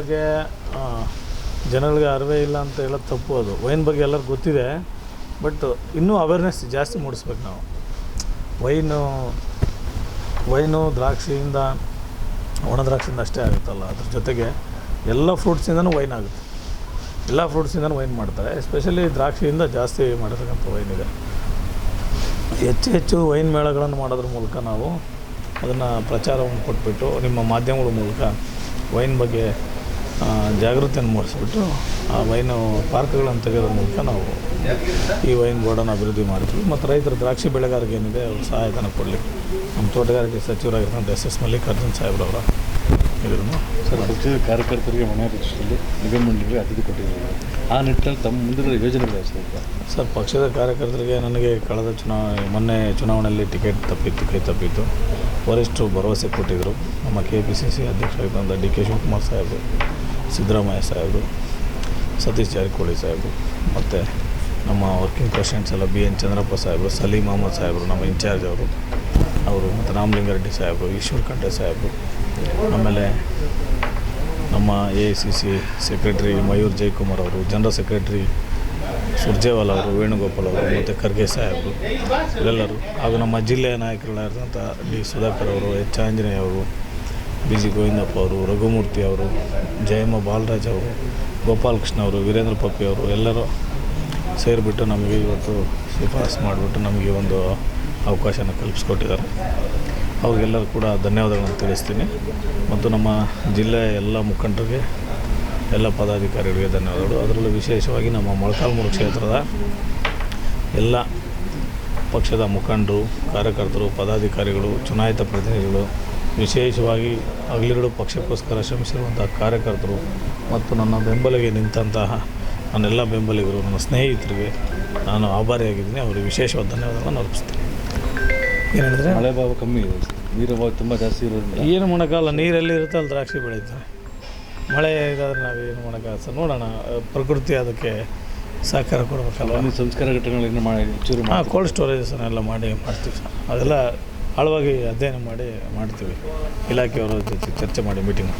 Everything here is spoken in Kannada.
ಬಗ್ಗೆ ಜನಗಳಿಗೆ ಅರಿವೆ ಇಲ್ಲ ಅಂತ ಹೇಳೋದು ತಪ್ಪು ಅದು. ವೈನ್ ಬಗ್ಗೆ ಎಲ್ಲರಿಗೂ ಗೊತ್ತಿದೆ, ಬಟ್ ಇನ್ನೂ ಅವೇರ್ನೆಸ್ ಜಾಸ್ತಿ ಮೂಡಿಸ್ಬೇಕು ನಾವು. ವೈನು ವೈನು ದ್ರಾಕ್ಷಿಯಿಂದ, ಒಣ ದ್ರಾಕ್ಷಿಯಿಂದ ಅಷ್ಟೇ ಆಗುತ್ತಲ್ಲ. ಅದ್ರ ಜೊತೆಗೆ ಎಲ್ಲ ಫ್ರೂಟ್ಸಿಂದನೂ ವೈನ್ ಆಗುತ್ತೆ. ಎಲ್ಲ ಫ್ರೂಟ್ಸಿಂದನೂ ವೈನ್ ಮಾಡ್ತಾರೆ. ಎಸ್ಪೆಷಲಿ ದ್ರಾಕ್ಷಿಯಿಂದ ಜಾಸ್ತಿ ಮಾಡಿರ್ತಕ್ಕಂಥ ವೈನ್ ಇದೆ. ಹೆಚ್ಚು ಹೆಚ್ಚು ವೈನ್ ಮೇಳಗಳನ್ನು ಮಾಡೋದ್ರ ಮೂಲಕ ನಾವು ಅದನ್ನು ಪ್ರಚಾರವನ್ನು ಕೊಟ್ಬಿಟ್ಟು ನಿಮ್ಮ ಮಾಧ್ಯಮಗಳ ಮೂಲಕ ವೈನ್ ಬಗ್ಗೆ ಜಾಗೃತಿಯನ್ನು ಮೂಡಿಸ್ಬಿಟ್ಟು ಆ ವೈನು ಪಾರ್ಕ್ಗಳನ್ನು ತೆಗೆಯೋದ್ರ ಮೂಲಕ ನಾವು ಈ ವೈನ್ ಬೋರ್ಡನ್ನು ಅಭಿವೃದ್ಧಿ ಮಾಡ್ತೀವಿ ಮತ್ತು ರೈತರ ದ್ರಾಕ್ಷಿ ಬೆಳೆಗಾರರಿಗೆ ಏನಿದೆ ಅವ್ರು ಸಹಾಯಧನ ಕೊಡಲಿ ನಮ್ಮ ತೋಟಗಾರಿಕೆ ಸಚಿವರಾಗಿರ್ತಕ್ಕಂಥ ಎಸ್ ಎಸ್ ಮಲ್ಲಿಕಾರ್ಜುನ್ ಸಾಹೇಬ್ರವರ ಇದನ್ನು ಸರ್ ಪಕ್ಷದ ಕಾರ್ಯಕರ್ತರಿಗೆ ಮನೆ ದೃಷ್ಟಿಯಲ್ಲಿ ನಿಗಮ ಮಂಡಳಿಗೆ ಅತಿಥಿ ಕೊಟ್ಟಿದ್ದಾರೆ. ಆ ನಿಟ್ಟಿನಲ್ಲಿ ತಮ್ಮ ಮುಂದಿನ ಯೋಜನೆಗಳು ಸರ್? ಸರ್ ಪಕ್ಷದ ಕಾರ್ಯಕರ್ತರಿಗೆ ನನಗೆ ಕಳೆದ ಚುನಾವಣೆ ಮೊನ್ನೆ ಚುನಾವಣೆಯಲ್ಲಿ ಟಿಕೆಟ್ ತಪ್ಪಿತ್ತು ಕೈ ತಪ್ಪಿತ್ತು. ವರಿಷ್ಠರು ಭರವಸೆ ಕೊಟ್ಟಿದ್ದರು ನಮ್ಮ ಕೆ ಪಿ ಸಿ ಸಿ ಅಧ್ಯಕ್ಷರಾಗಿದ್ದಂಥ ಡಿ ಕೆ ಶಿವಕುಮಾರ್ ಸಾಹೇಬರು ಸಿದ್ದರಾಮಯ್ಯ ಸಾಹೇಬರು, ಸತೀಶ್ ಜಾರಕಿಹೊಳಿ ಸಾಹೇಬರು, ಮತ್ತು ನಮ್ಮ ವರ್ಕಿಂಗ್ ಪ್ರೆಸಿಡೆಂಟ್ಸ್ ಎಲ್ಲ ಬಿ ಎನ್ ಚಂದ್ರಪ್ಪ ಸಾಹೇಬರು, ಸಲೀಂ ಅಹಮದ್ ಸಾಹೇಬರು, ನಮ್ಮ ಇನ್ಚಾರ್ಜ್ ಅವರು ಅವರು ಮತ್ತು ರಾಮಲಿಂಗಾರೆಡ್ಡಿ ಸಾಹೇಬರು, ಈಶ್ವರ್ ಖಂಡ್ರೆ ಸಾಹೇಬರು, ಆಮೇಲೆ ನಮ್ಮ A I C C secretary Mayur Jayakumar ಅವರು ಜನರಲ್ ಸೆಕ್ರೆಟ್ರಿ ಸುರ್ಜೇವಾಲ್ ಅವರು, ವೇಣುಗೋಪಾಲ್ ಅವರು, ಮತ್ತು ಖರ್ಗೆ ಸಾಹೇಬರು ಎಲ್ಲರೂ ಹಾಗೂ ನಮ್ಮ ಜಿಲ್ಲೆಯ ನಾಯಕರುಗಳಾಗಿರ್ತಂಥ ಡಿ ಸುಧಾಕರ್ ಅವರು, ಎಚ್ ಆಂಜನೇಯ ಅವರು ಬಿ ಜಿ ಗೋವಿಂದಪ್ಪ ಅವರು, ರಘುಮೂರ್ತಿ ಅವರು, ಜಯಮ್ಮ ಬಾಲರಾಜ್ ಅವರು, ಗೋಪಾಲಕೃಷ್ಣ ಅವರು, ವೀರೇಂದ್ರ ಪಪ್ಪಿ ಅವರು, ಎಲ್ಲರೂ ಸೇರಿಬಿಟ್ಟು ನಮಗೆ ಇವತ್ತು ಶಿಫಾರಸು ಮಾಡಿಬಿಟ್ಟು ನಮಗೆ ಒಂದು ಅವಕಾಶನ ಕಲ್ಪಿಸ್ಕೊಟ್ಟಿದ್ದಾರೆ. ಅವ್ರಿಗೆಲ್ಲರೂ ಕೂಡ ಧನ್ಯವಾದಗಳನ್ನು ತಿಳಿಸ್ತೀನಿ. ಮತ್ತು ನಮ್ಮ ಜಿಲ್ಲೆಯ ಎಲ್ಲ ಮುಖಂಡರಿಗೆ, ಎಲ್ಲ ಪದಾಧಿಕಾರಿಗಳಿಗೆ ಧನ್ಯವಾದಗಳು. ಅದರಲ್ಲೂ ವಿಶೇಷವಾಗಿ ನಮ್ಮ ಮೊಳಕಾಲ್ಮೂರು ಕ್ಷೇತ್ರದ ಎಲ್ಲ ಪಕ್ಷದ ಮುಖಂಡರು, ಕಾರ್ಯಕರ್ತರು, ಪದಾಧಿಕಾರಿಗಳು, ಚುನಾಯಿತ ಪ್ರತಿನಿಧಿಗಳು ವಿಶೇಷವಾಗಿ ಹಗಲಿರುಳು ಪಕ್ಷಕ್ಕೋಸ್ಕರ ಶ್ರಮಿಸಿರುವಂಥ ಕಾರ್ಯಕರ್ತರು ಮತ್ತು ನನ್ನ ಬೆಂಬಲಿಗೆ ನಿಂತಹ ನನ್ನೆಲ್ಲ ಬೆಂಬಲಿಗರು ನನ್ನ ಸ್ನೇಹಿತರಿಗೆ ನಾನು ಆಭಾರಿಯಾಗಿದ್ದೀನಿ. ಅವರಿಗೆ ವಿಶೇಷವಾದ ಧನ್ಯವಾದಗಳನ್ನು ಅರ್ಪಿಸ್ತೀನಿ. ಏನಂದರೆ ಮಳೆ ಭಾವ ಕಮ್ಮಿ ಇದೆ. ನೀರು ಭಾವ ತುಂಬ ಜಾಸ್ತಿ ಇರೋದ್ರಿಂದ. ಏನು ಮಾಡೋಕ್ಕಲ್ಲ ನೀರಲ್ಲಿ ಇರುತ್ತೆ ಅಲ್ಲಿ ದ್ರಾಕ್ಷಿ ಬೆಳೀತಾರೆ ಮಳೆ ಇದಾದ್ರೆ ನಾವು ಏನು ಮಾಡೋಕ್ಕಾಗಲ್ಲ ಸರ್ ನೋಡೋಣ. ಪ್ರಕೃತಿ ಅದಕ್ಕೆ ಸಹಕಾರ ಕೊಡಬೇಕಲ್ಲ ಸಂಸ್ಕಾರ ಘಟನೆಗಳನ್ನ ಮಾಡಿ ಚೂರು ಹಾಂ ಕೋಲ್ಡ್ ಸ್ಟೋರೇಜಸ್ನೆಲ್ಲ ಮಾಡಿ ಮಾಡ್ತೀವಿ. ಸರ್ ಅದೆಲ್ಲ ಆಳವಾಗಿ ಅಧ್ಯಯನ ಮಾಡಿ ಮಾಡ್ತೀವಿ. ಇಲಾಖೆಯವರ ಜೊತೆ ಚರ್ಚೆ ಮಾಡಿ ಮೀಟಿಂಗ್